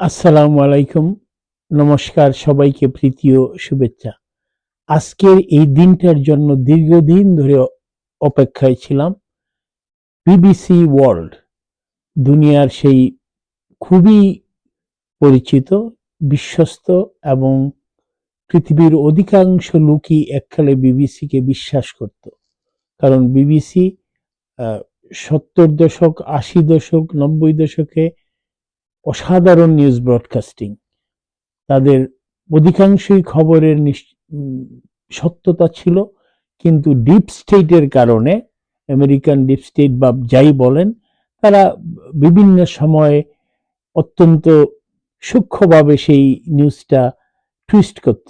আসসালামু আলাইকুম। নমস্কার সবাইকে প্রীতি ও শুভেচ্ছা। আজকের এই দিনটার জন্য দীর্ঘদিন ধরে অপেক্ষায় ছিলাম। বিবিসি ওয়ার্ল্ড, দুনিয়ার সেই খুবই পরিচিত, বিশ্বস্ত এবং পৃথিবীর অধিকাংশ লোকই এককালে বিবিসিকে বিশ্বাস করত। কারণ বিবিসি সত্তর দশক, আশি দশক, নব্বই দশকে অসাধারণ নিউজ ব্রডকাস্টিং তাদের অধিকাংশই খবরের সত্যতা ছিল, কিন্তু ডিপ স্টেটের কারণে আমেরিকান ডিপ স্টেট বা যাই বলেন, তারা বিভিন্ন সময়ে অত্যন্ত সূক্ষ্মভাবে সেই নিউজটা টুইস্ট করত।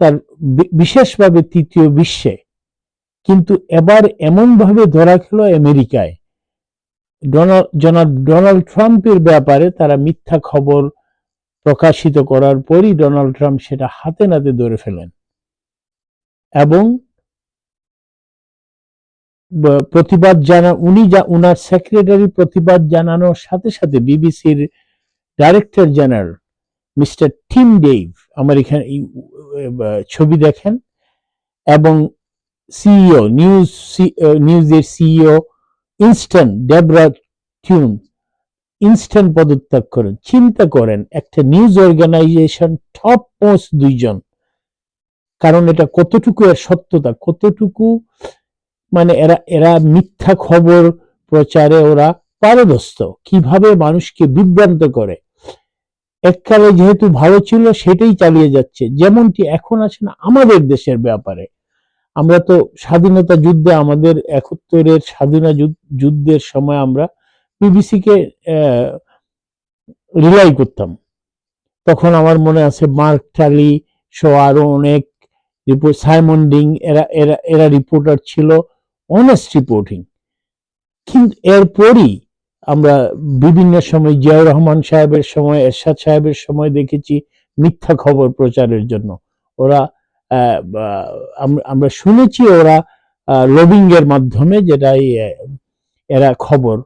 তার বিশেষভাবে তৃতীয় বিশ্বে। কিন্তু এবার এমনভাবে ধরা খেলো আমেরিকায় ডোনাল্ড ডোনাল্ড ট্রাম্পের ব্যাপারে তারা মিথ্যা খবর প্রকাশিত করার পরই ডোনাল্ড ট্রাম্প সেটা হাতে নাতে ধরে ফেলেন। এবং প্রতিবাদ জানা উনি যা উনার সেক্রেটারি প্রতিবাদ জানানোর সাথে সাথে বিবিসির director general mister Tim Davie আমার এখানে ছবি দেখেন এবং সিইও, নিউজ নিউজের CEO instant Deborah Turness instant পদত্যাগ করেন। চিন্তা করেন, একটা নিউজ অর্গানাইজেশন টপ মোস্ট দুইজন। কারণ এটা কতটুকু এর সত্যতা, কতটুকু মানে এরা এরা মিথ্যা খবর প্রচারে ওরা পারদস্ত কীভাবে মানুষকে বিভ্রান্ত করে। এককালে যেহেতু ভালো ছিল, সেটাই চালিয়ে যাচ্ছে। যেমনটি এখন আছে না, আমাদের দেশের ব্যাপারে। আমরা তো স্বাধীনতা যুদ্ধে আমাদের একাত্তরের স্বাধীনতা যুদ্ধের সময় আমরা বিবিসি কে রিলাই করতাম। তখন আমার মনে আছে মার্ক টালি সহ আরও অনেক রিপোর্ট সাইমন ডিং, এরা এরা এরা রিপোর্টার ছিল অনেস্ট রিপোর্টিং কিন্তু এরপরই আমরা বিভিন্ন সময় জিয়াউর রহমান সাহেবের সময়, এরশাদ সাহেবের সময় দেখেছি মিথ্যা খবর প্রচারের জন্য। ওরা আমরা শুনেছি ওরা লবিং এর মাধ্যমে যেটা এরা খবর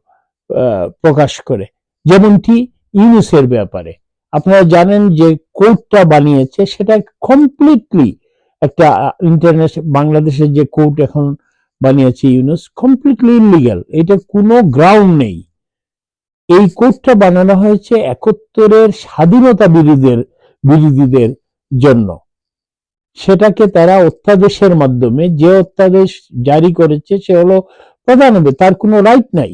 প্রকাশ করে। যেমনটি ইউনুসের ব্যাপারে। আপনারা জানেন যে কোর্টটা বানিয়েছে, সেটা কমপ্লিটলি একটা ইন্টারন্যাশনাল বাংলাদেশের যে কোর্ট এখন বানিয়েছে ইউনুস কমপ্লিটলি ইলিগাল এটা কোনো গ্রাউন্ড নেই। এই কোর্টটা বানানো হয়েছে একাত্তরের স্বাধীনতা বিরোধীদের বিরোধীদের জন্য। সেটাকে তারা অত্যাদেশের মাধ্যমে, যে অত্যাদেশ জারি করেছে সে হলো প্রধান হবে তার কোনো রাইট নাই।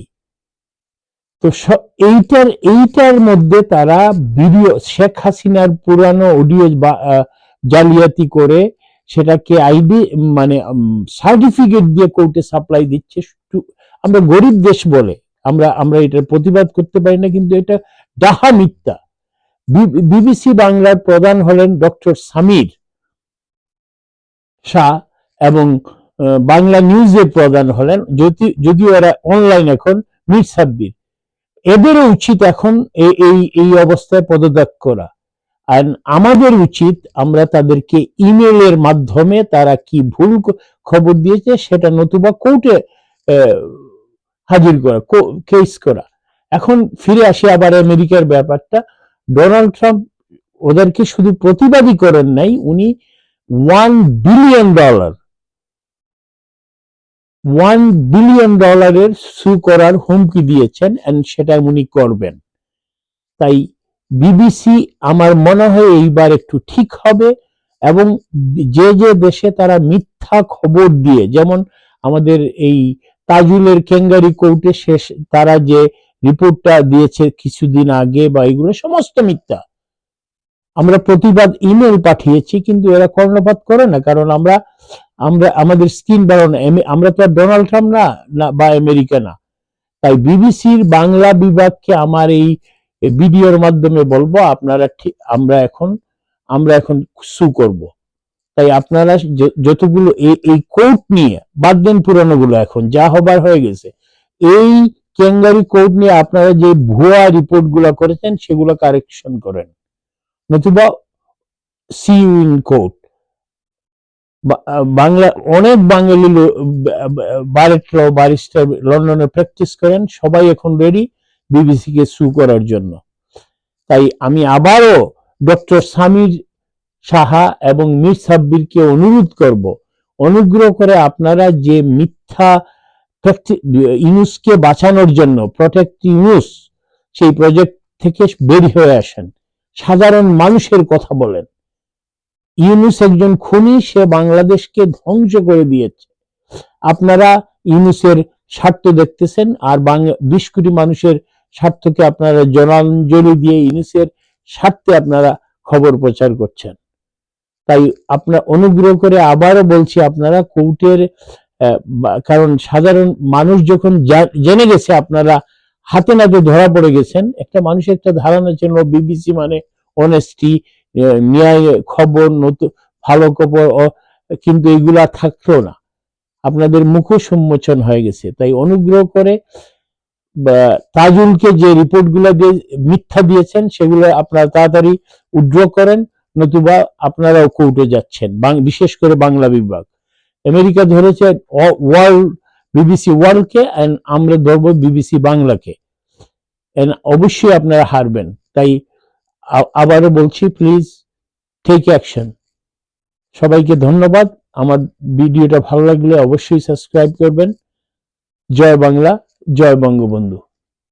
তো এইটার এইটার মধ্যে তারা ভিডিও, শেখ হাসিনার পুরানো অডিও জালিয়াতি করে সেটাকে আইডি মানে সার্টিফিকেট দিয়ে কোর্টে সাপ্লাই দিচ্ছে আমরা গরিব দেশ বলে। আমরা আমরা এটার প্রতিবাদ করতে পারি না, কিন্তু এটা ডাহা মিথ্যা। বিবিসি বাংলার প্রধান হলেন ডক্টর সামির। শাহ এবং বাংলা নিউজের প্রধান হলেন যদি- যদিও এরা অনলাইন এখন মির সাব্বির। এদেরও উচিত এখন এই এই এই অবস্থায় পদত্যাগ করা। আর আমাদের উচিত আমরা তাদেরকে ইমেলের মাধ্যমে তারা কি ভুল খবর দিয়েছে সেটা নতুবা কোর্টে হাজির করা কেস করা। এখন ফিরে আসি আবার আমেরিকার ব্যাপারটা। ডোনাল্ড ট্রাম্প ওদেরকে শুধু প্রতিবাদী করেন নাই, উনি one billion dollar one billion ডলারের সু করার হুমকি দিয়েছেন এন্ড সেটা উনি করবেন। তাই বিবিসি আমার মনে হয় এইবার একটু ঠিক হবে এবং যে যে দেশে তারা মিথ্যা খবর দিয়ে, যেমন আমাদের এই তাজুলের কেঙ্গারি কোর্টে শেষ তারা যে রিপোর্টটা দিয়েছে কিছুদিন আগে বা এগুলো সমস্ত মিথ্যা। আমরা প্রতিবাদ ইমেল পাঠিয়েছি, কিন্তু এরা কর্ণপাত করে না, কারণ আমরা আমরা, আমাদের স্কিন বাড়ানো আমরা তো আর ডোনাল্ড ট্রাম্প না বা আমেরিকা না। তাই বিবিসির বাংলা বিভাগকে আমার এই ভিডিওর মাধ্যমে বলব, আপনারা ঠিক আমরা এখন আমরা এখন সু করব। তাই আপনারা যতগুলো এই এই কোর্ট নিয়ে, বাদ দেন পুরানো গুলো এখন, যা হবার হয়ে গেছে, এই কেঙ্গারি কোর্ট নিয়ে আপনারা যে ভুয়া রিপোর্টগুলা করেছেন, সেগুলো কারেকশন করেন। নতুবা see you in court Bangla, অনেক বাঙালি বারেট ল, বারিস্টার লন্ডনে প্র্যাকটিস করেন, সবাই এখন রেডি বিবিসি কে সু করার জন্য। তাই আমি আবারও ডক্টর সামির সাহা এবং মীর সাব্বিরকে অনুরোধ করব, অনুগ্রহ করে আপনারা যে মিথ্যা ইউনুসকে বাঁচানোর জন্য প্রটেক্ট ইউনুস, সেই প্রজেক্ট থেকে বের হয়ে আসেন। সাধারণ মানুষের কথা বলেন। ইউনুস একজন খুনি, সে বাংলাদেশকে ধ্বংস করে দিয়েছে। আপনারা ইউনুসের স্বার্থ দেখতেছেন, আর বিশ কোটি মানুষের স্বার্থকে আপনারা জনাঞ্জলি দিয়ে ইউনুসের স্বার্থে আপনারা খবর প্রচার করছেন। তাই আপনার অনুগ্রহ করে আবারও বলছি আপনারা, কোর্টের কারণ সাধারণ মানুষ যখন জেনে গেছে আপনারা হাতে নাতে ধরা পড়ে গেছেন। একটা মানুষের একটা ধারণা ছিল বিবিসি মানে অনেস্টি ন্যায় খবর নতুন ভালো খবর কিন্তু এগুলা থাকল না। আপনাদের মুখোশ সম্মোচন হয়ে গেছে। তাই অনুগ্রহ করে তাজুলকে যে রিপোর্টগুলো দিয়ে মিথ্যা দিয়েছেন, সেগুলো আপনারা তাড়াতাড়ি উড্র করেন, নতুবা আপনারাও কোর্টে যাচ্ছেন বিশেষ করে বাংলা বিভাগ। আমেরিকা ধরেছে ওয়ার্ল্ড বিবিসি ওয়ার্ল্ডকে অ্যান্ড আমরা ধরব বিবিসি বাংলাকে অবশ্যই আপনারা হারবেন। তাই আবারও বলছি প্লিজ টেক অ্যাকশন সবাইকে ধন্যবাদ। আমার ভিডিওটা ভালো লাগলে অবশ্যই সাবস্ক্রাইব করবেন। জয় বাংলা, জয় বঙ্গবন্ধু।